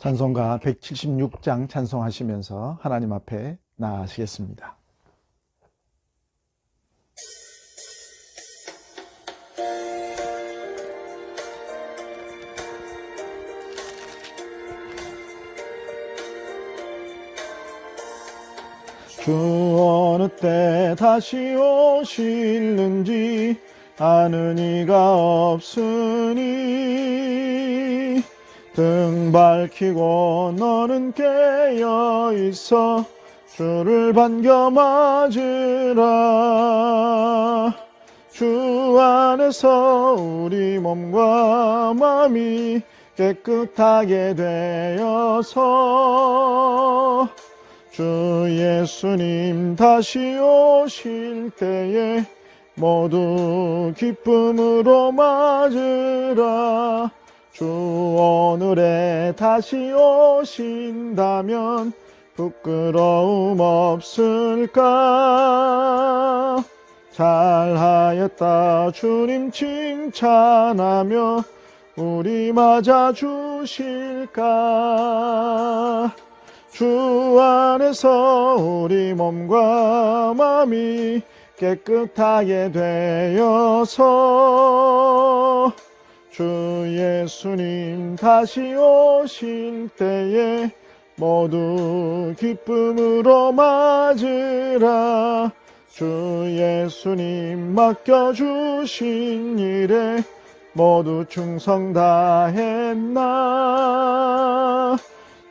찬송가 176장 찬송하시면서 하나님 앞에 나아가시겠습니다. 주 어느 때 다시 오실는지 아는 이가 없으니 등 밝히고 너는 깨어 있어 주를 반겨 맞으라. 주 안에서 우리 몸과 마음이 깨끗하게 되어서 주 예수님 다시 오실 때에 모두 기쁨으로 맞으라 주 오늘에 다시 오신다면 부끄러움 없을까? 잘하였다. 주님 칭찬하며 우리 맞아 주실까? 주 안에서 우리 몸과 마음이 깨끗하게 되어서 주 예수님 다시 오실 때에 모두 기쁨으로 맞으라. 주 예수님 맡겨주신 일에 모두 충성 다했나?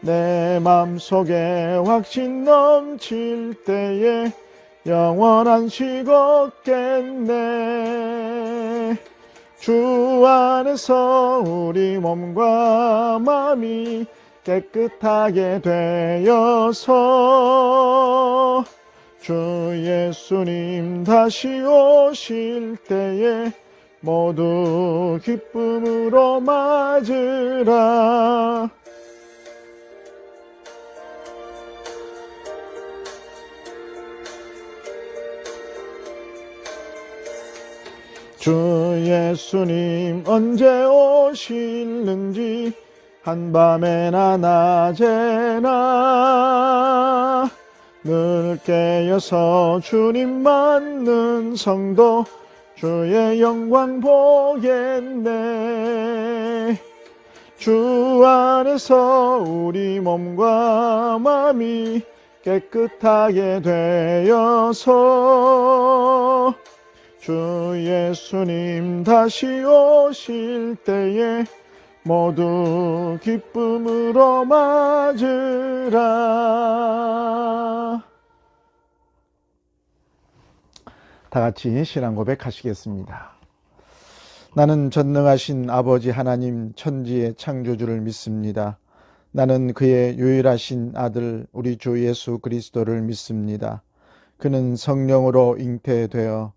내 맘속에 확신 넘칠 때에 영원한 식 없겠네 주 안에서 우리 몸과 마음이 깨끗하게 되어서 주 예수님 다시 오실 때에 모두 기쁨으로 맞으라 주 예수님 언제 오실는지 한밤에나 낮에나 늘 깨어서 주님 맞는 성도 주의 영광 보겠네. 주 안에서 우리 몸과 마음이 깨끗하게 되어서 주 예수님 다시 오실 때에 모두 기쁨으로 맞으라. 다 같이 신앙 고백하시겠습니다. 나는 전능하신 아버지 하나님 천지의 창조주를 믿습니다. 나는 그의 유일하신 아들 우리 주 예수 그리스도를 믿습니다. 그는 성령으로 잉태되어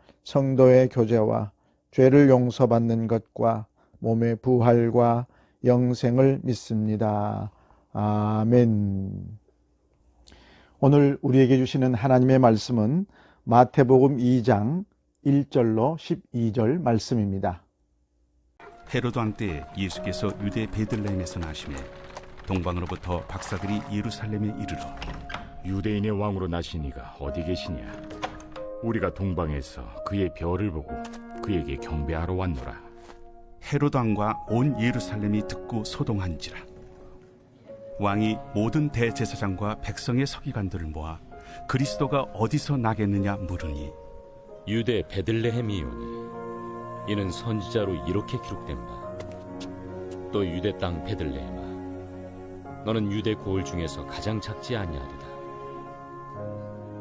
성도의 교제와 죄를 용서받는 것과 몸의 부활과 영생을 믿습니다. 아멘. 오늘 우리에게 주시는 하나님의 말씀은 마태복음 2장 1절로 12절 말씀입니다. 헤로드 왕때 예수께서 유대 베들레헴에서 나심에 동방으로부터 박사들이 예루살렘에 이르러 유대인의 왕으로 나신 이가 어디 계시냐? 우리가 동방에서 그의 별을 보고 그에게 경배하러 왔노라. 헤로드 왕과 온 예루살렘이 듣고 소동한지라. 왕이 모든 대제사장과 백성의 서기관들을 모아 그리스도가 어디서 나겠느냐 물으니 유대 베들레헴이오니 이는 선지자로 이렇게 기록된 바 또 유대 땅 베들레헴아 너는 유대 고을 중에서 가장 작지 아니하리라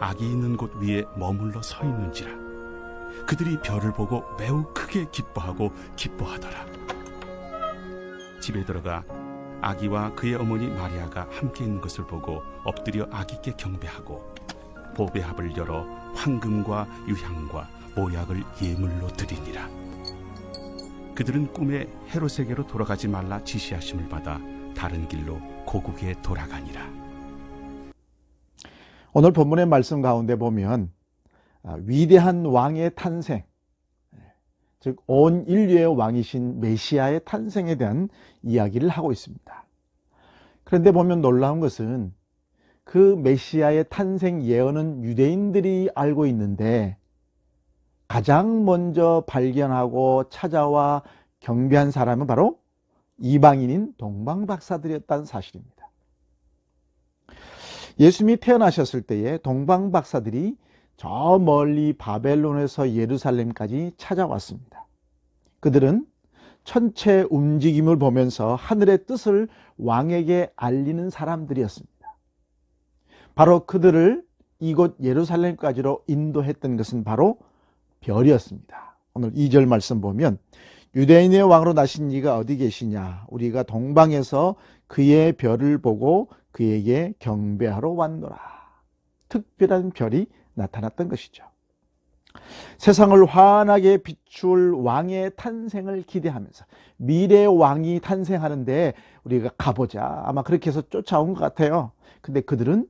아기 있는 곳 위에 머물러 서 있는지라. 그들이 별을 보고 매우 크게 기뻐하고 기뻐하더라. 집에 들어가 아기와 그의 어머니 마리아가 함께 있는 것을 보고 엎드려 아기께 경배하고 보배합을 열어 황금과 유향과 모약을 예물로 드리니라. 그들은 꿈에 헤롯에게로 돌아가지 말라 지시하심을 받아 다른 길로 고국에 돌아가니라. 오늘 본문의 말씀 가운데 보면 아, 위대한 왕의 탄생, 즉 온 인류의 왕이신 메시아의 탄생에 대한 이야기를 하고 있습니다. 그런데 보면 놀라운 것은 그 메시아의 탄생 예언은 유대인들이 알고 있는데 가장 먼저 발견하고 찾아와 경배한 사람은 바로 이방인인 동방박사들이었다는 사실입니다. 예수님이 태어나셨을 때에 동방 박사들이 저 멀리 바벨론에서 예루살렘까지 찾아왔습니다. 그들은 천체 움직임을 보면서 하늘의 뜻을 왕에게 알리는 사람들이었습니다. 바로 그들을 이곳 예루살렘까지로 인도했던 것은 바로 별이었습니다. 오늘 2절 말씀 보면 유대인의 왕으로 나신 이가 어디 계시냐 우리가 동방에서 그의 별을 보고 그에게 경배하러 왔노라. 특별한 별이 나타났던 것이죠. 세상을 환하게 비출 왕의 탄생을 기대하면서 미래 왕이 탄생하는데 우리가 가보자. 아마 그렇게 해서 쫓아온 것 같아요. 근데 그들은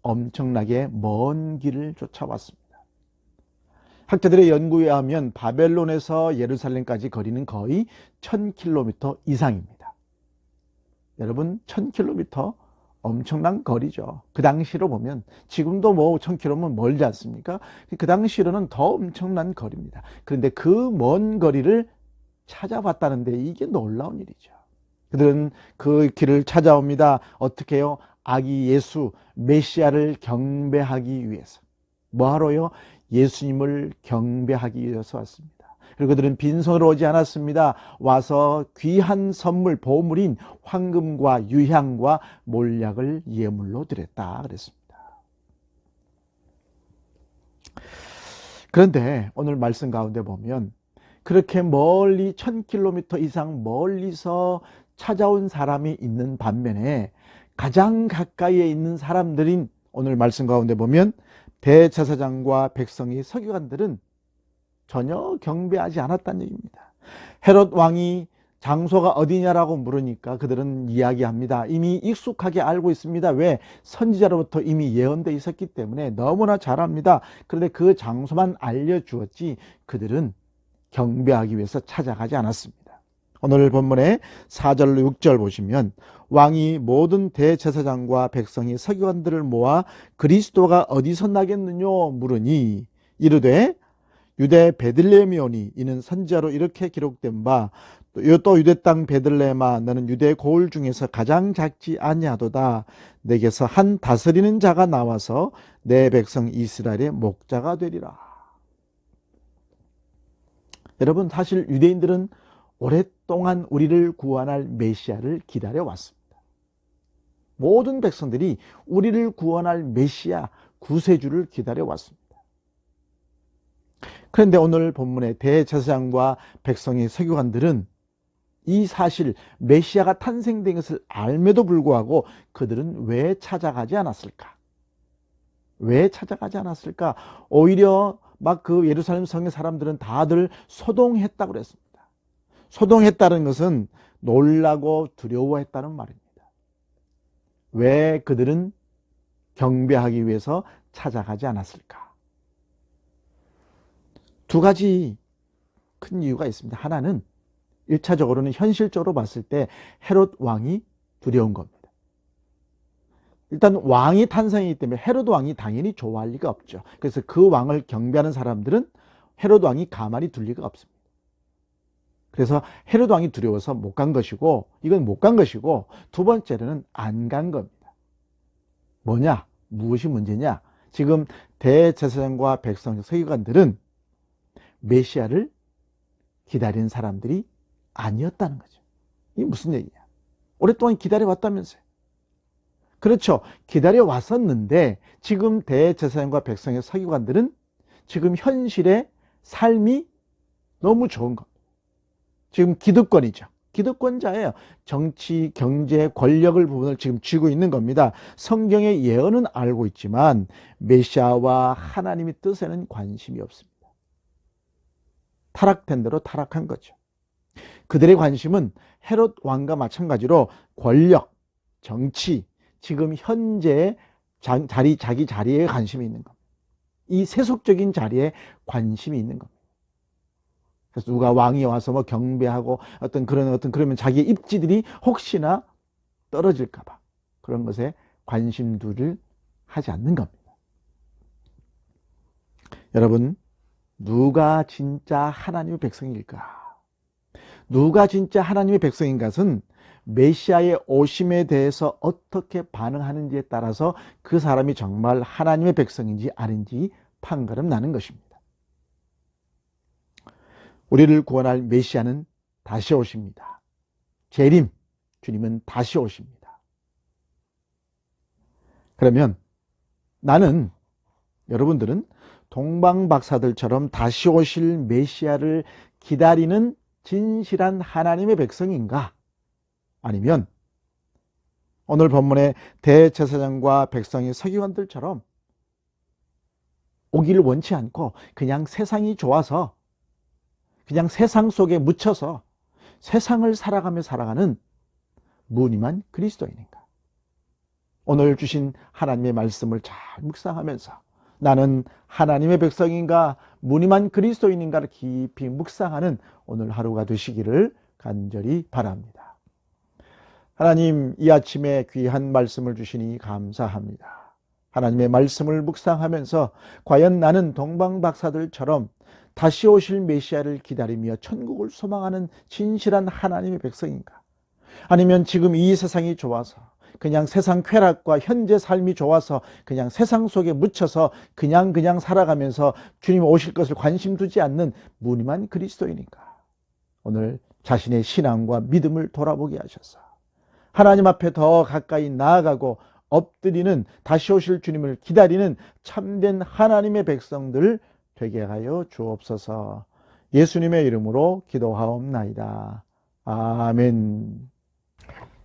엄청나게 먼 길을 쫓아왔습니다. 학자들의 연구에 하면 바벨론에서 예루살렘까지 거리는 거의 1000km 이상입니다. 여러분 1000km 엄청난 거리죠. 그 당시로 보면 지금도 뭐 1000km면 멀지 않습니까? 그 당시로는 더 엄청난 거리입니다. 그런데 그 먼 거리를 찾아봤다는데 이게 놀라운 일이죠. 그들은 그 길을 찾아옵니다. 어떻게 해요? 아기 예수 메시아를 경배하기 위해서. 뭐하러요? 예수님을 경배하기 위해서 왔습니다. 그리고 그들은 빈손으로 오지 않았습니다. 와서 귀한 선물, 보물인 황금과 유향과 몰약을 예물로 드렸다 그랬습니다. 그런데 오늘 말씀 가운데 보면 그렇게 멀리 1000km 이상 멀리서 찾아온 사람이 있는 반면에 가장 가까이에 있는 사람들인 오늘 말씀 가운데 보면 대제사장과 백성이 서기관들은 전혀 경배하지 않았다는 얘기입니다. 헤롯 왕이 장소가 어디냐라고 물으니까 그들은 이야기합니다. 이미 익숙하게 알고 있습니다. 왜? 선지자로부터 이미 예언돼 있었기 때문에 너무나 잘 압니다. 그런데 그 장소만 알려주었지 그들은 경배하기 위해서 찾아가지 않았습니다. 오늘 본문의 4절로 6절 보시면 왕이 모든 대제사장과 백성이 서기관들을 모아 그리스도가 어디서 나겠느냐 물으니 이르되 유대 베들레헴이오니 이는 선지자로 이렇게 기록된 바 또 유대 땅 베들레헴아 너는 유대 고을 중에서 가장 작지 아니하도다 내게서 한 다스리는 자가 나와서 내 백성 이스라엘의 목자가 되리라 여러분 사실 유대인들은 오랫동안 우리를 구원할 메시아를 기다려 왔습니다. 모든 백성들이 우리를 구원할 메시아 구세주를 기다려 왔습니다. 그런데 오늘 본문의 대제사장과 백성의 서기관들은 이 사실 메시아가 탄생된 것을 알매도 불구하고 그들은 왜 찾아가지 않았을까? 왜 찾아가지 않았을까? 오히려 막 그 예루살렘 성의 사람들은 다들 소동했다고 그랬습니다. 소동했다는 것은 놀라고 두려워했다는 말입니다. 왜 그들은 경배하기 위해서 찾아가지 않았을까? 두 가지 큰 이유가 있습니다. 하나는 1차적으로는 현실적으로 봤을 때 헤롯 왕이 두려운 겁니다. 일단 왕이 탄생이기 때문에 헤롯 왕이 당연히 좋아할 리가 없죠. 그래서 그 왕을 경배하는 사람들은 헤롯 왕이 가만히 둘 리가 없습니다. 그래서 헤롯 왕이 두려워서 못 간 것이고 이건 못 간 것이고 두 번째로는 안 간 겁니다. 뭐냐? 무엇이 문제냐? 지금 대제사장과 백성 서기관들은 메시아를 기다리는 사람들이 아니었다는 거죠. 이게 무슨 얘기야? 오랫동안 기다려 왔다면서요. 그렇죠. 기다려 왔었는데 지금 대제사장과 백성의 서기관들은 지금 현실의 삶이 너무 좋은 겁니다. 지금 기득권이죠. 기득권자예요. 정치, 경제, 권력을 부분을 지금 쥐고 있는 겁니다. 성경의 예언은 알고 있지만 메시아와 하나님의 뜻에는 관심이 없습니다. 타락된 대로 타락한 거죠. 그들의 관심은 헤롯 왕과 마찬가지로 권력, 정치, 지금 현재 자, 자리, 자기 자리에 관심이 있는 겁니다. 이 세속적인 자리에 관심이 있는 겁니다. 그래서 누가 왕이 와서 뭐 경배하고 어떤 그런 어떤 그러면 자기의 입지들이 혹시나 떨어질까봐 그런 것에 관심두를 하지 않는 겁니다. 여러분, 누가 진짜 하나님의 백성일까? 누가 진짜 하나님의 백성인 것은 메시아의 오심에 대해서 어떻게 반응하는지에 따라서 그 사람이 정말 하나님의 백성인지 아닌지 판가름 나는 것입니다. 우리를 구원할 메시아는 다시 오십니다. 재림, 주님은 다시 오십니다. 그러면 나는 여러분들은 동방박사들처럼 다시 오실 메시아를 기다리는 진실한 하나님의 백성인가? 아니면 오늘 본문의 대제사장과 백성의 서기관들처럼 오기를 원치 않고 그냥 세상이 좋아서 그냥 세상 속에 묻혀서 세상을 살아가며 살아가는 무늬만 그리스도인인가? 오늘 주신 하나님의 말씀을 잘 묵상하면서 나는 하나님의 백성인가 무늬만 그리스도인인가를 깊이 묵상하는 오늘 하루가 되시기를 간절히 바랍니다. 하나님 이 아침에 귀한 말씀을 주시니 감사합니다. 하나님의 말씀을 묵상하면서 과연 나는 동방박사들처럼 다시 오실 메시아를 기다리며 천국을 소망하는 진실한 하나님의 백성인가? 아니면 지금 이 세상이 좋아서 그냥 세상 쾌락과 현재 삶이 좋아서 그냥 세상 속에 묻혀서 그냥 그냥 살아가면서 주님 오실 것을 관심 두지 않는 무늬만 그리스도인인가? 오늘 자신의 신앙과 믿음을 돌아보게 하셔서 하나님 앞에 더 가까이 나아가고 엎드리는 다시 오실 주님을 기다리는 참된 하나님의 백성들 되게 하여 주옵소서. 예수님의 이름으로 기도하옵나이다. 아멘.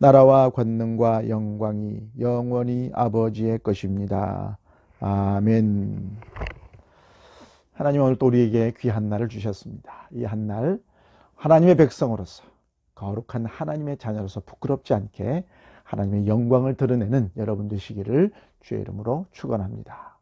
나라와 권능과 영광이 영원히 아버지의 것입니다. 아멘. 하나님 오늘 또 우리에게 귀한 날을 주셨습니다. 이 한 날 하나님의 백성으로서 거룩한 하나님의 자녀로서 부끄럽지 않게 하나님의 영광을 드러내는 여러분 되시기를 주의 이름으로 축원합니다.